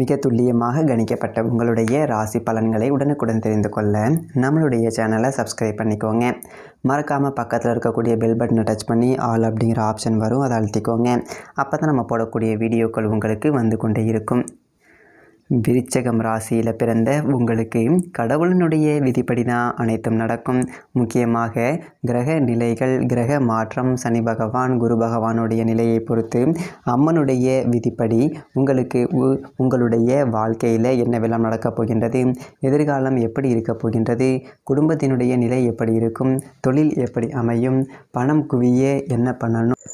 மிக துல்லியமாக கணிக்கப்பட்ட உங்களுடைய ராசி பலன்களை உடனுக்குடன் தெரிந்து கொள்ள நம்மளுடைய சேனலை சப்ஸ்கிரைப் பண்ணிக்கோங்க. மறக்காமல் பக்கத்தில் இருக்கக்கூடிய பெல் பட்டனை டச் பண்ணி ஆல் அப்படிங்கிற ஆப்ஷன் வரும் அதை அழுத்திக்கோங்க. அப்போ தான் நம்ம போடக்கூடிய வீடியோக்கள் உங்களுக்கு வந்து கொண்டே இருக்கும். விருச்சகம் ராசியில் பிறந்த உங்களுக்கு கடவுளினுடைய விதிப்படி தான் அனைத்தும் நடக்கும். முக்கியமாக கிரக நிலைகள் கிரக மாற்றம் சனி பகவான் குரு பகவானுடைய நிலையை பொறுத்து அம்மனுடைய விதிப்படி உங்களுக்கு உ- உங்களுடைய வாழ்க்கையில் என்னவெல்லாம் நடக்கப் போகின்றது? எதிர்காலம் எப்படி இருக்கப் போகின்றது? குடும்பத்தினுடைய நிலை எப்படி இருக்கும்? தொழில் எப்படி அமையும்? பணம் குவிய என்ன பண்ணணும்?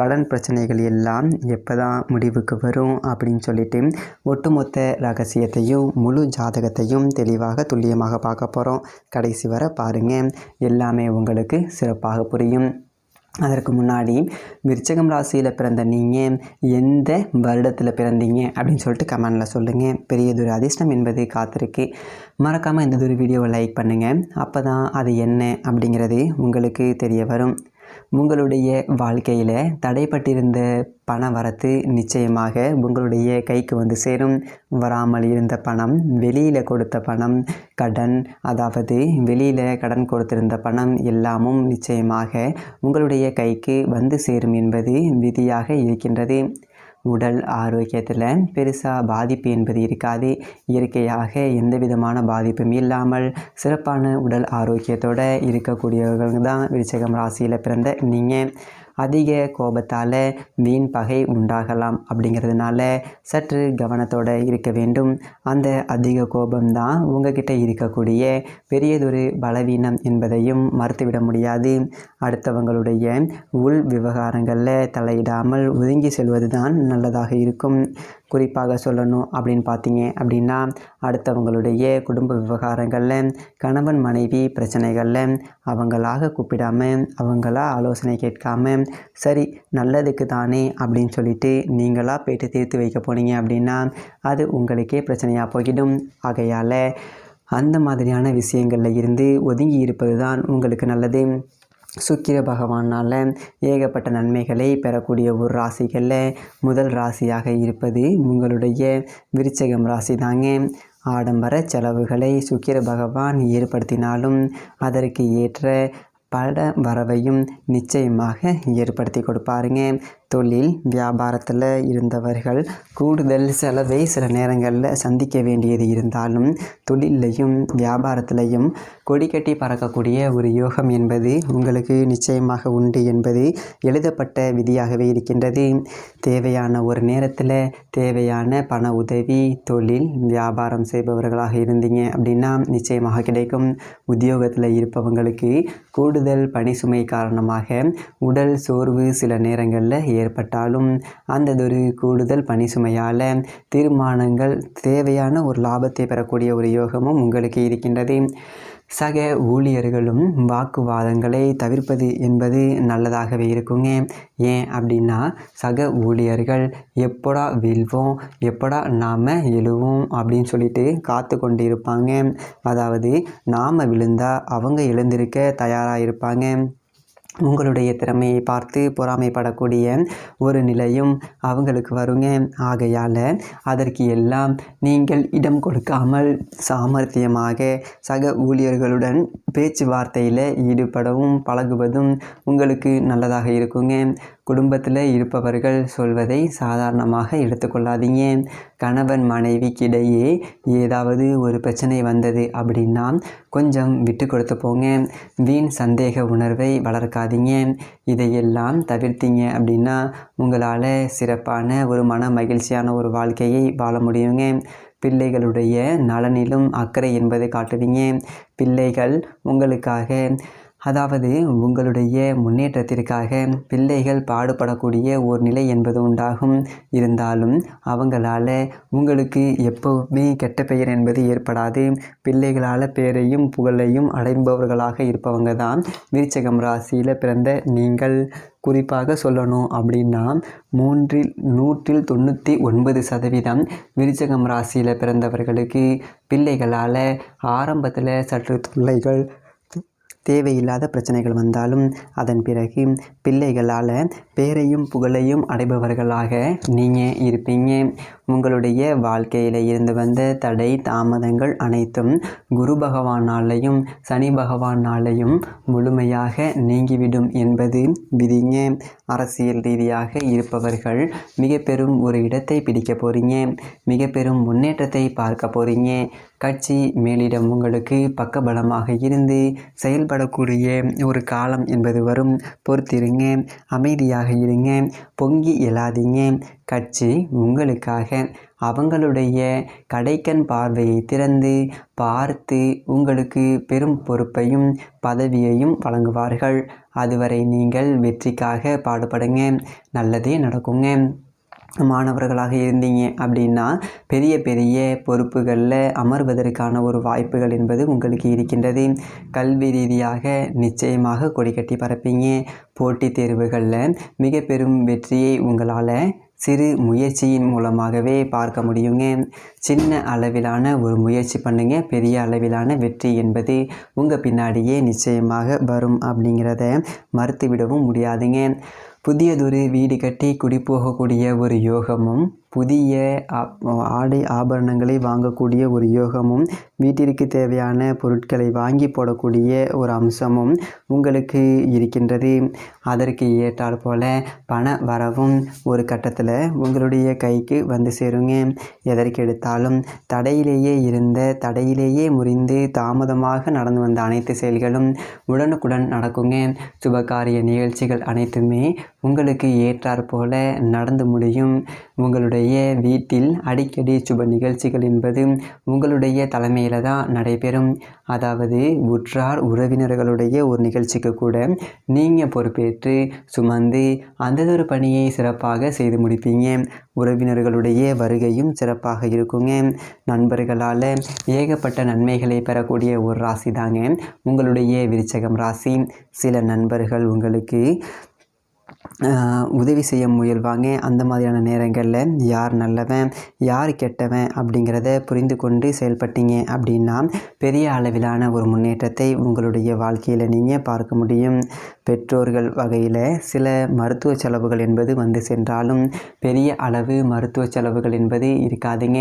கடன் பிரச்சனைகள் எல்லாம் எப்போ தான் முடிவுக்கு வரும் அப்படின்னு சொல்லிட்டு ஒட்டுமொத்த ரகசியத்தையும் முழு ஜாதகத்தையும் தெளிவாக துல்லியமாக பார்க்க போகிறோம் கடைசி வரை பாருங்கள் எல்லாமே உங்களுக்கு சிறப்பாக புரியும். அதற்கு முன்னாடி விருச்சகம் ராசியில் பிறந்த நீங்கள் எந்த வருடத்தில் பிறந்தீங்க அப்படின்னு சொல்லிட்டு கமெண்டில் சொல்லுங்கள் பெரியதொரு அதிர்ஷ்டம் என்பது காத்திருக்கு. மறக்காமல் இந்த ஒரு வீடியோவை லைக் பண்ணுங்கள் அப்போ தான் அது என்ன அப்படிங்கிறது உங்களுக்கு தெரிய வரும். உங்களுடைய வாழ்க்கையில் தடைப்பட்டிருந்த பண வரத்து நிச்சயமாக உங்களுடைய கைக்கு வந்து சேரும். வராமல் இருந்த பணம் வெளியில் கொடுத்த பணம் கடன் அதாவது வெளியில் கடன் கொடுத்திருந்த பணம் எல்லாமும் நிச்சயமாக உங்களுடைய கைக்கு வந்து சேரும் என்பது விதியாக இருக்கின்றது. உடல் ஆரோக்கியத்தில் பெருசாக பாதிப்பு என்பது இருக்காது. இயற்கையாக எந்த விதமான பாதிப்பும் இல்லாமல் சிறப்பான உடல் ஆரோக்கியத்தோடு இருக்கக்கூடியவர்கள் தான் விருச்சகம் ராசியில் பிறந்த நீங்கள் அதிக கோபத்தால் வீண் பகை உண்டாகலாம் அப்படிங்கிறதுனால சற்று கவனத்தோடு இருக்க வேண்டும். அந்த அதிக கோபம்தான் உங்ககிட்ட இருக்கக்கூடிய பெரியதொரு பலவீனம் என்பதையும் மறுத்துவிட முடியாது. அடுத்தவங்களுடைய உள் விவகாரங்களில் தலையிடாமல் ஒதுங்கி செல்வது தான் நல்லதாக இருக்கும். குறிப்பாக சொல்லணும் அப்படின்னு பார்த்தீங்க அப்படின்னா அடுத்தவங்களுடைய குடும்ப விவகாரங்களில் கணவன் மனைவி பிரச்சனைகளில் அவங்களாக கூப்பிடாம அவங்களா ஆலோசனை கேட்காம சரி நல்லதுக்கு தானே அப்படின்னு சொல்லிட்டு நீங்களாக போயிட்டு தீர்த்து வைக்க போனீங்க அப்படின்னா அது உங்களுக்கே பிரச்சனையாக போகிடும் ஆகையால் அந்த மாதிரியான விஷயங்களில் இருந்து ஒதுங்கி இருப்பது தான் உங்களுக்கு நல்லது. சுக்கிர பகவானால் ஏகப்பட்ட நன்மைகளை பெறக்கூடிய ஒரு ராசிகளில் முதல் ராசியாக இருப்பது உங்களுடைய விருச்சகம் ராசி தாங்க ஆடம்பர செலவுகளை சுக்கிர பகவான் ஏற்படுத்தினாலும் அதற்கு ஏற்ற பட வரவையும் நிச்சயமாக ஏற்படுத்தி கொடுப்பாருங்க. தொழில் வியாபாரத்தில் இருந்தவர்கள் கூடுதல் செலவை சில நேரங்களில் சந்திக்க வேண்டியது இருந்தாலும் தொழிலையும் வியாபாரத்திலையும் கொடிக்கட்டி பறக்கக்கூடிய ஒரு யோகம் என்பது உங்களுக்கு நிச்சயமாக உண்டு என்பது எழுதப்பட்ட விதியாகவே இருக்கின்றது. தேவையான ஒரு நேரத்தில் தேவையான பண உதவி தொழில் வியாபாரம் செய்பவர்களாக இருந்தீங்க அப்படின்னா நிச்சயமாக கிடைக்கும். உத்தியோகத்தில் இருப்பவங்களுக்கு கூடுதல் பணி சுமை காரணமாக உடல் சோர்வு சில நேரங்களில் ஏற்பட்டாலும் அந்ததொரு கூடுதல் பணி சுமையால் தீர்மானங்கள் தேவையான ஒரு லாபத்தை பெறக்கூடிய ஒரு யோகமும் உங்களுக்கு இருக்கின்றது. சக ஊழியர்களும் வாக்குவாதங்களை தவிர்ப்பது என்பது நல்லதாகவே இருக்குங்க. ஏன் அப்படின்னா சக ஊழியர்கள் எப்படா வீழ்வோம் எப்படா நாம் எழுவோம் அப்படின்னு சொல்லிட்டு காத்து கொண்டு இருப்பாங்க அதாவது நாம் விழுந்தால் அவங்க எழுந்திருக்க தயாராக இருப்பாங்க. உங்களுடைய திறமையை பார்த்து பொறாமைப்படக்கூடிய ஒரு நிலையும் அவங்களுக்கு வருங்க. ஆகையால் அதற்கு எல்லாம் நீங்கள் இடம் கொடுக்காமல் சாமர்த்தியமாக சக ஊழியர்களுடன் பேச்சுவார்த்தையில் ஈடுபடவும் பழகுவதும் உங்களுக்கு நல்லதாக இருக்குங்க. குடும்பத்தில் இருப்பவர்கள் சொல்வதை சாதாரணமாக எடுத்துக்கொள்ளாதீங்க. கணவன் மனைவிக்கிடையே ஏதாவது ஒரு பிரச்சனை வந்தது அப்படின்னா கொஞ்சம் விட்டு கொடுத்து போங்க. வீண் சந்தேக உணர்வை வளர்க்காதீங்க. இதையெல்லாம் தவிர்த்தீங்க அப்படின்னா உங்களால் சிறப்பான ஒரு மன மகிழ்ச்சியான ஒரு வாழ்க்கையை வாழ முடியுங்க. பிள்ளைகளுடைய நலனிலும் அக்கறை என்பதை காட்டுவீங்க. பிள்ளைகள் உங்களுக்காக அதாவது உங்களுடைய முன்னேற்றத்திற்காக பிள்ளைகள் பாடுபடக்கூடிய ஒரு நிலை என்பது உண்டாகும். இருந்தாலும் அவங்களால உங்களுக்கு எப்போவுமே கெட்ட பெயர் என்பது ஏற்படாது. பிள்ளைகளால் பேரையும் புகழையும் அடைபவர்களாக இருப்பவங்க தான் விருச்சகம் ராசியில் பிறந்த நீங்கள். குறிப்பாக சொல்லணும் அப்படின்னா மூன்றில் நூற்றில் தொண்ணூற்றி ஒன்பது சதவீதம் விருச்சகம் ராசியில் பிறந்தவர்களுக்கு பிள்ளைகளால் ஆரம்பத்தில் சற்று தொல்லைகள் தேவையில்லாத பிரச்சனைகள் வந்தாலும் அதன் பிறகு பிள்ளைகளால் பேரையும் புகழையும் அடைபவர்களாக நீங்கள் இருப்பீங்க. உங்களுடைய வாழ்க்கையில் இருந்து வந்த தடை தாமதங்கள் அனைத்தும் குரு பகவானாலையும் சனி பகவானாலையும் முழுமையாக நீங்கிவிடும் என்பது விதிங்க. அரசியல் ரீதியாக இருப்பவர்கள் மிக பெரும் ஒரு இடத்தை பிடிக்க போகிறீங்க மிக பெரும் முன்னேற்றத்தை பார்க்க போகிறீங்க கட்சி மேலிடம் உங்களுக்கு பக்கபலமாக இருந்து செயல்படக்கூடிய ஒரு காலம் என்பது வரும். பொறுத்திருங்க அமைதியாக இருங்க பொங்கி எழாதீங்க கட்சி உங்களுக்காக அவங்களுடைய கடைக்கண் பார்வையை திறந்து பார்த்து உங்களுக்கு பெரும் பொறுப்பையும் பதவியையும் வழங்குவார்கள். அதுவரை நீங்கள் வெற்றிக்காக பாடுபடுங்க. நல்லதே நடக்குங்க. மாணவர்களாக இருந்தீங்க அப்படின்னா பெரிய பெரிய பொறுப்புகளில் அமர்வதற்கான ஒரு வாய்ப்புகள் என்பது உங்களுக்கு இருக்கின்றது. கல்வி ரீதியாக நிச்சயமாக கொடி கட்டி போட்டித் தேர்வுகளில் மிக பெரும் வெற்றியை உங்களால் சிறு முயற்சியின் மூலமாகவே பார்க்க முடியுங்க. சின்ன அளவிலான ஒரு முயற்சி பண்ணுங்க. பெரிய அளவிலான வெற்றி என்பது உங்கள் பின்னாடியே நிச்சயமாக வரும் அப்படிங்கிறத மறுத்துவிடவும் முடியாதுங்க. புதியதொரு வீடு கட்டி குடிபோகக்கூடிய ஒரு யோகமும் புதிய ஆடை ஆபரணங்களை வாங்கக்கூடிய ஒரு யோகமும் வீட்டிற்கு தேவையான பொருட்களை வாங்கி போடக்கூடிய ஒரு அம்சமும் உங்களுக்கு இருக்கின்றது. அதற்கு ஏற்றால் போல பண வரவும் ஒரு கட்டத்தில் உங்களுடைய கைக்கு வந்து சேருங்க. எதற்கெடுத்தாலும் தடையிலேயே இருந்த தடையிலேயே முறிந்து தாமதமாக நடந்து வந்த அனைத்து செயல்களும் உடனுக்குடன் நடக்குங்க. சுபகாரிய நிகழ்ச்சிகள் அனைத்துமே உங்களுக்கு ஏற்றாற் போல நடந்து முடியும். உங்களுடைய வீட்டில் அடிக்கடி சுப நிகழ்ச்சிகள் என்பது உங்களுடைய தலைமையில் தான் நடைபெறும். அதாவது உற்றார் உறவினர்களுடைய ஒரு நிகழ்ச்சிக்கு கூட நீங்கள் பொறுப்பேற்று சுமந்து அந்ததொரு பணியை சிறப்பாக செய்து முடிப்பீங்க. உறவினர்களுடைய வருகையும் சிறப்பாக இருக்குங்க. நண்பர்களால் ஏகப்பட்ட நன்மைகளை பெறக்கூடிய ஒரு ராசி தாங்க உங்களுடைய விருச்சகம் ராசி. சில நண்பர்கள் உங்களுக்கு உதவி செய்ய முயல்வாங்க. அந்த மாதிரியான நேரங்களில் யார் நல்லவன் யார் கெட்டவன் அப்படிங்கிறத புரிந்து கொண்டு செயல்பட்டீங்க அப்படின்னா பெரிய அளவிலான ஒரு முன்னேற்றத்தை உங்களுடைய வாழ்க்கையில் நீங்கள் பார்க்க முடியும். பெற்றோர்கள் வகையில் சில மருத்துவ செலவுகள் என்பது வந்து சென்றாலும் பெரிய அளவு மருத்துவ செலவுகள் என்பது இருக்காதுங்க.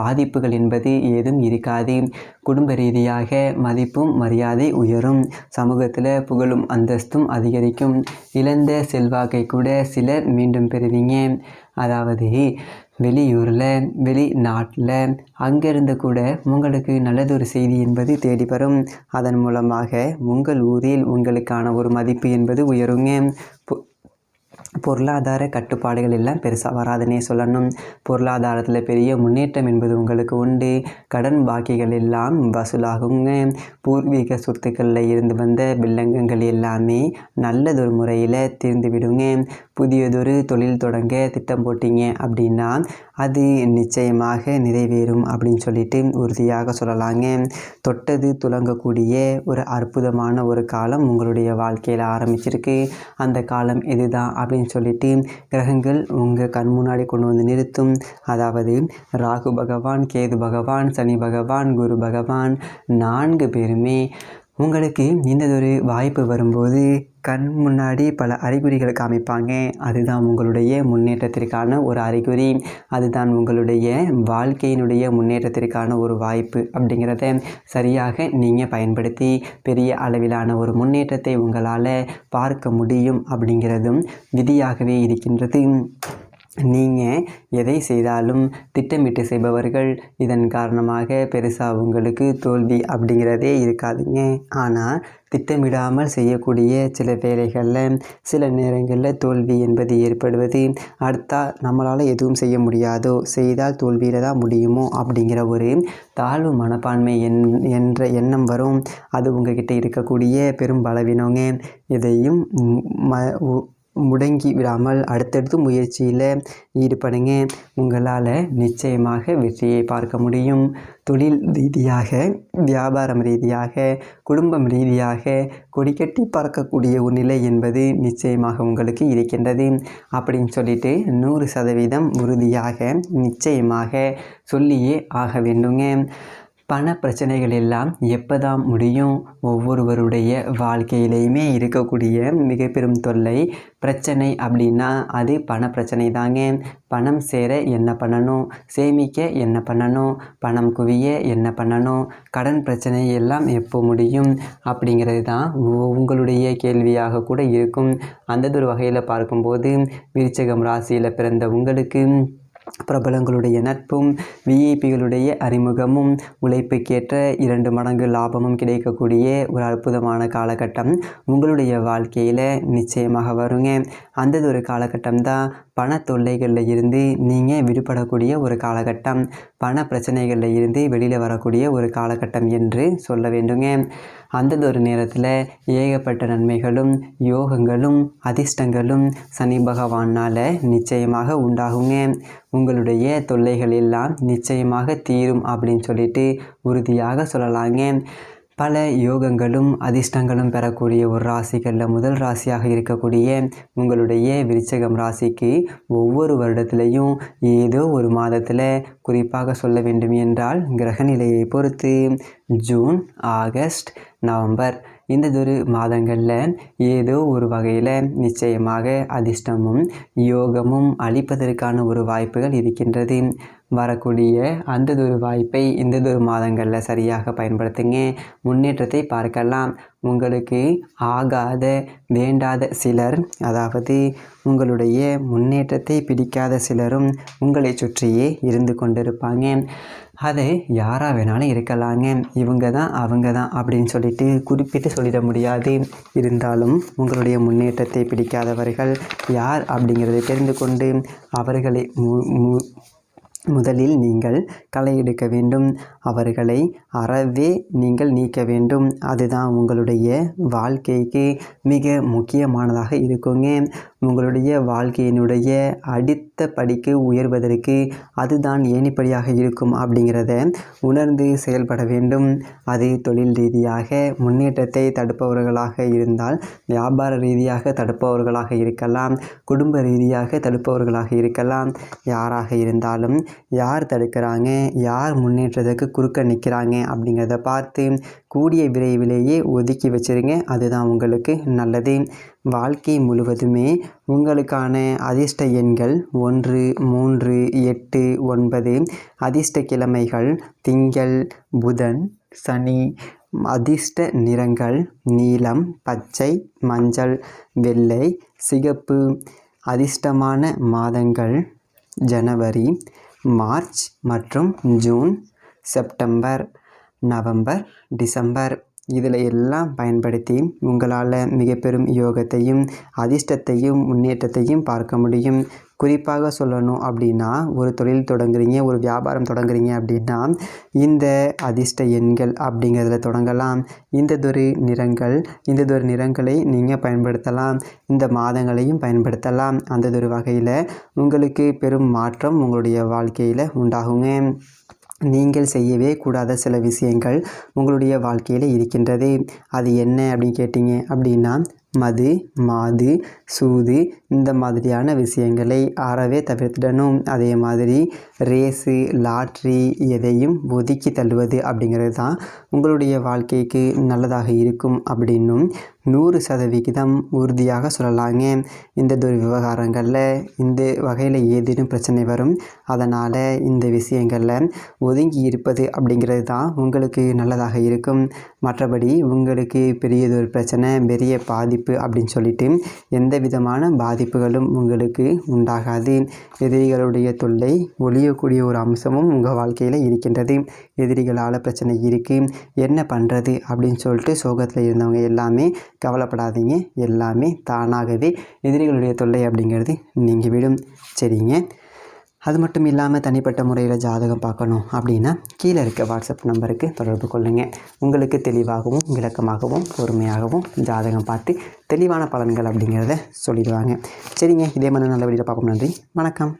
பாதிப்புகள் என்பது ஏதும் இருக்காது. குடும்ப ரீதியாக மதிப்பும் மரியாதை உயரும். சமூகத்தில் புகழும் அந்தஸ்தும் அதிகரிக்கும். இழந்த செல்வாக்கு கூட சிலர் மீண்டும் பெறுவீங்க. அதாவது வெளியூரில் வெளிநாட்டில் அங்கிருந்து கூட உங்களுக்கு நல்லதொரு செய்தி என்பது தேடி வரும் அதன் மூலமாக உங்கள் ஊரில் உங்களுக்கான ஒரு மதிப்பு என்பது உயருங்க. பொருளாதார கட்டுப்பாடுகள் எல்லாம் பெருசாக வராதுன்னே சொல்லணும். பொருளாதாரத்தில் பெரிய முன்னேற்றம் என்பது உங்களுக்கு உண்டு. கடன் பாக்கிகள் எல்லாம் வசூலாகுங்க. பூர்வீக சொத்துக்களில் இருந்து வந்த வில்லங்கங்கள் எல்லாமே நல்லதொரு முறையில் தீர்ந்து விடுங்க புதியதொரு தொழில் தொடங்க திட்டம் போட்டீங்க அப்படின்னா அது நிச்சயமாக நிறைவேறும் அப்படின்னு சொல்லிட்டு உறுதியாக சொல்லலாங்க. தொட்டது துலங்கக்கூடிய ஒரு அற்புதமான ஒரு காலம் உங்களுடைய வாழ்க்கையில் ஆரம்பிச்சிருக்கு. அந்த காலம் இதுதான் அப்படின்னு சொல்லிட்டு கிரகங்கள் உங்கள் கண் முன்னாடி கொண்டு வந்து நிறுத்தும். அதாவது ராகு பகவான் கேது பகவான் சனி பகவான் குரு பகவான் நான்கு பேருமே உங்களுக்கு இந்ததொரு வாய்ப்பு வரும்போது கண் முன்னாடி பல அறிகுறிகளை காமிப்பாங்க. அதுதான் உங்களுடைய முன்னேற்றத்திற்கான ஒரு அறிகுறி. அதுதான் உங்களுடைய வாழ்க்கையினுடைய முன்னேற்றத்திற்கான ஒரு வாய்ப்பு அப்படிங்கிறத சரியாக நீங்கள் பயன்படுத்தி பெரிய அளவிலான ஒரு முன்னேற்றத்தை உங்களால் பார்க்க முடியும் அப்படிங்கிறதும் விதியாகவே இருக்கின்றது. நீங்கள் எதை செய்தாலும் திட்டமிட்டு செய்பவர்கள். இதன் காரணமாக பெருசாக உங்களுக்கு தோல்வி அப்படிங்கிறதே இருக்காதுங்க. ஆனால் திட்டமிடாமல் செய்யக்கூடிய சில வேலைகளில் சில நேரங்களில் தோல்வி என்பது ஏற்படுவது அடுத்தா நம்மளால் எதுவும் செய்ய முடியாதோ செய்தால் தோல்வியில் தான் முடியுமோ அப்படிங்கிற ஒரு தாழ்வு மனப்பான்மை என் என்ற எண்ணம் வரும். அது உங்ககிட்ட இருக்கக்கூடிய பெரும் பலவீனங்க. இதையும் ம முடங்கி விடாமல் அடுத்தடுத்து முயற்சியில் ஈடுபடுங்க. உங்களால் நிச்சயமாக வெற்றியை பார்க்க முடியும். தொழில் ரீதியாக வியாபாரம் ரீதியாக குடும்பம் ரீதியாக கொடிக்கட்டி பறக்கக்கூடிய ஒரு நிலை என்பது நிச்சயமாக உங்களுக்கு இருக்கின்றது. அப்படின்னு சொல்லிட்டு நூறு சதவீதம் உறுதியாக நிச்சயமாக சொல்லியே ஆக வேண்டுங்க. பண பிரச்சனைகள் எல்லாம் எப்போ தான் முடியும்? ஒவ்வொருவருடைய வாழ்க்கையிலையுமே இருக்கக்கூடிய மிக பெரும் தொல்லை. பிரச்சனை அப்படின்னா அது பண பிரச்சனை தாங்க. பணம் சேர என்ன பண்ணணும்? சேமிக்க என்ன பண்ணணும்? பணம் குவிய என்ன பண்ணணும்? கடன் பிரச்சனை எல்லாம் எப்போ முடியும்? அப்படிங்கிறது தான் உங்களுடைய கேள்வியாக கூட இருக்கும். அந்த ஒரு வகையில் பார்க்கும்போது விருச்சகம் ராசியில் பிறந்த உங்களுக்கு பிரபலங்களுடைய நட்பும் விஐபிகளுடைய அறிமுகமும் உழைப்புக்கேற்ற இரண்டு மடங்கு லாபமும் கிடைக்கக்கூடிய ஒரு அற்புதமான காலகட்டம் உங்களுடைய வாழ்க்கையில் நிச்சயமாக வருங்க. அந்த ஒரு காலகட்டம் தான் பண தொல்லைகளில் இருந்து நீங்கள் விடுபடக்கூடிய ஒரு காலகட்டம் பண பிரச்சனைகளில் இருந்து வெளியில் வரக்கூடிய ஒரு காலகட்டம் என்று சொல்ல வேண்டுங்க. அந்தந்த ஒரு நேரத்தில் ஏகப்பட்ட நன்மைகளும் யோகங்களும் அதிர்ஷ்டங்களும் சனி பகவானால் நிச்சயமாக உண்டாகுங்க. உங்களுடைய தொல்லைகள் எல்லாம் நிச்சயமாக தீரும் அப்படின்னு சொல்லிட்டு உறுதியாக சொல்லலாங்க. பல யோகங்களும் அதிர்ஷ்டங்களும் பெறக்கூடிய ஒரு ராசிகளில் முதல் ராசியாக இருக்கக்கூடிய உங்களுடைய விருச்சகம் ராசிக்கு ஒவ்வொரு வருடத்திலையும் ஏதோ ஒரு மாதத்தில் குறிப்பாக சொல்ல வேண்டும் என்றால் கிரகநிலையை பொறுத்து ஜூன் ஆகஸ்ட் நவம்பர் இந்ததொரு மாதங்களில் ஏதோ ஒரு வகையில் நிச்சயமாக அதிர்ஷ்டமும் யோகமும் அளிப்பதற்கான ஒரு வாய்ப்புகள் இருக்கின்றது. வரக்கூடிய அந்ததொரு வாய்ப்பை இந்ததொரு மாதங்களில் சரியாக பயன்படுத்துங்க. முன்னேற்றத்தை பார்க்கலாம். உங்களுக்கு ஆகாத வேண்டாத சிலர் அதாவது உங்களுடைய முன்னேற்றத்தை பிடிக்காத சிலரும் உங்களை சுற்றியே இருந்து கொண்டிருப்பாங்க. அது யாராக வேணாலும் இருக்கலாங்க. இவங்க தான் அவங்க தான் அப்படின்னு சொல்லிட்டு குறிப்பிட்டு சொல்லிட முடியாது. இருந்தாலும் உங்களுடைய முன்னேற்றத்தை பிடிக்காதவர்கள் யார் அப்படிங்கிறத தெரிந்து கொண்டு அவர்களை மு மு முதலில் நீங்கள் களை எடுக்க வேண்டும். அவர்களை அறவே நீங்கள் நீக்க வேண்டும். அதுதான் உங்களுடைய வாழ்க்கைக்கு மிக முக்கியமானதாக இருக்குங்க. உங்களுடைய வாழ்க்கையினுடைய அடுத்த படிக்கு உயர்வதற்கு அதுதான் ஏணிப்படியாக இருக்கும் அப்படிங்கிறத உணர்ந்து செயல்பட வேண்டும். அது தொழில் ரீதியாக முன்னேற்றத்தை தடுப்பவர்களாக இருந்தால் வியாபார ரீதியாக தடுப்பவர்களாக இருக்கலாம் குடும்ப ரீதியாக தடுப்பவர்களாக இருக்கலாம். யாராக இருந்தாலும் யார் தடுக்கிறாங்க யார் முன்னேற்றத்துக்கு குறுக்க நிற்கிறாங்க அப்படிங்கிறத பார்த்து கூடிய விரைவிலேயே ஒதுக்கி வச்சிருங்க. அதுதான் உங்களுக்கு நல்லது. வாழ்க்கை முழுவதுமே உங்களுக்கான அதிர்ஷ்ட எண்கள் ஒன்று மூன்று எட்டு ஒன்பது. அதிர்ஷ்ட கிழமைகள் திங்கள் புதன் சனி. அதிர்ஷ்ட நிறங்கள் நீலம் பச்சை மஞ்சள் வெள்ளை சிகப்பு. அதிர்ஷ்டமான மாதங்கள் ஜனவரி மார்ச் மற்றும் ஜூன் செப்டம்பர். November December. இதில் எல்லாம் பயன்படுத்தி உங்களால் மிக பெரும் யோகத்தையும் அதிர்ஷ்டத்தையும் முன்னேற்றத்தையும் பார்க்க முடியும். குறிப்பாக சொல்லணும் அப்படின்னா ஒரு தொழில் தொடங்குறீங்க ஒரு வியாபாரம் தொடங்குறீங்க அப்படின்னா இந்த அதிர்ஷ்ட எண்கள் அப்படிங்கிறதுல தொடங்கலாம். இந்ததொரு நிறங்கள் இந்ததொரு நிறங்களை நீங்கள் பயன்படுத்தலாம். இந்த மாதங்களையும் பயன்படுத்தலாம். அந்ததொரு வகையில் உங்களுக்கு பெரும் மாற்றம் உங்களுடைய வாழ்க்கையில் உண்டாகுங்க. நீங்கள் செய்யவே கூடாத சில விஷயங்கள் உங்களுடைய வாழ்க்கையில் இருக்கின்றது. அது என்ன அப்படின்னு கேட்டிங்க அப்படின்னா மது மாது சூது இந்த மாதிரியான விஷயங்களை அறவே தவிர்த்திடணும். அதே மாதிரி ரேஸு லாட்ரி எதையும் ஒதுக்கி தள்ளுவது அப்படிங்கிறது தான் உங்களுடைய வாழ்க்கைக்கு நல்லதாக இருக்கும் அப்படின்னும் நூறு சதவிகிதம் உறுதியாக சொல்லலாங்க. இந்த ஒரு விவகாரங்களில் இந்த வகையில் ஏதேனும் பிரச்சனை வரும் அதனால் இந்த விஷயங்களில் ஒதுங்கி இருப்பது அப்படிங்கிறது தான் உங்களுக்கு நல்லதாக இருக்கும். மற்றபடி உங்களுக்கு பெரியதொரு பிரச்சனை பெரிய பாதிப்பு அப்படின்னு சொல்லிட்டு எந்த விதமான பாதிப்புகளும் உங்களுக்கு உண்டாகாது. எதிரிகளுடைய தொல்லை ஒழியக்கூடிய ஒரு அம்சமும் உங்கள் வாழ்க்கையில் இருக்கின்றது. எதிரிகளால் பிரச்சனை இருக்குது என்ன பண்ணுறது அப்படின்னு சொல்லிட்டு சோகத்தில் இருந்தவங்க எல்லாமே கவலைப்படாதீங்க. எல்லாமே தானாகவே எதிரிகளுடைய தொல்லை அப்படிங்கிறது நீங்கள் விடும் சரிங்க. அது மட்டும் இல்லாமல் தனிப்பட்ட முறையில் ஜாதகம் பார்க்கணும் அப்படின்னா கீழே இருக்க வாட்ஸ்அப் நம்பருக்கு தொடர்பு கொள்ளுங்கள் உங்களுக்கு தெளிவாகவும் விளக்கமாகவும் பொறுமையாகவும் ஜாதகம் பார்த்து தெளிவான பலன்கள் அப்படிங்கிறத சொல்லிடுவாங்க. சரிங்க. இதே மாதிரி நல்ல வீடியோ பார்ப்போம். நன்றி. வணக்கம்.